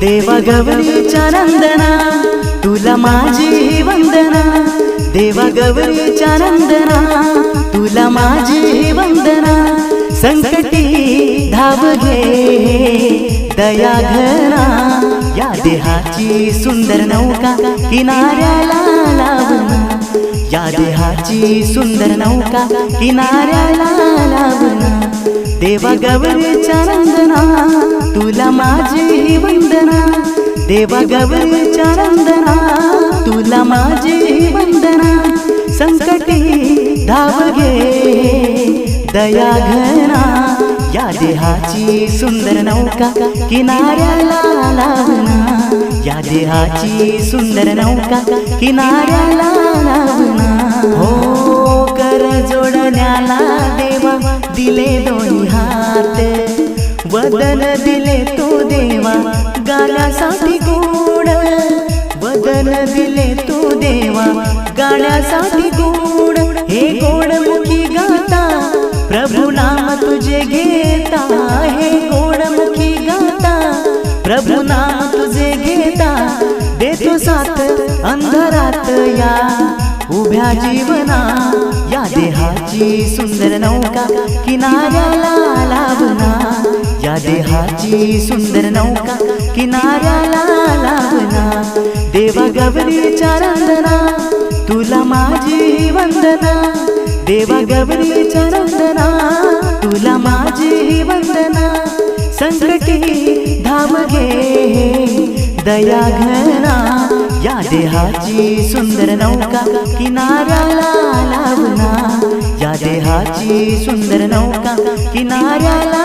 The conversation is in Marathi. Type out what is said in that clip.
देवा गौरीच्या नंदना तुला माझी वंदना. देवा गौरीच्या नंदना तुला माझी वंदना. संकटी धाव घे दया घरा या देहाची सुंदर नौका किनाऱ्याला लावना. या देहाची सुंदर नौका किनाऱ्याला लावना. देवा गवरीच्या नंदना तुला माझी वंदना. देवा गवरीच्या नंदना तुला माझी वंदना. संकटी धाव घे दया घना. या देहाची सुंदर नौका किनाऱ्याला लावना. या देहाची सुंदर नौका किनाऱ्याला लावना. हो देवा दिले दोन्ही हात. वदन दिले तो देवा गाण्यासाठी गोड वदन दिले तो देवा गाण्यासाठी गोड हे गोड मुखी गाता प्रभू नाम तुझे घेता. हे गोड मुखी गाता प्रभू नाम तुझे घेता. देतो साथ अंधारात या. उभ्या जीवना या देहाची सुंदर नौका किनाऱ्याला लाभना या देहाची सुंदर नौका किनाऱ्याला लाभना देवा गवरीच्या रंदना तुला माझी वंदना. देवा गवरीच्या रंदना तुला माझी वंदना. संकटी धाम घे दया घर देहाची सुंदर नौका किनाऱ्याला लावना या देहाची सुंदर नौका किनाऱ्याला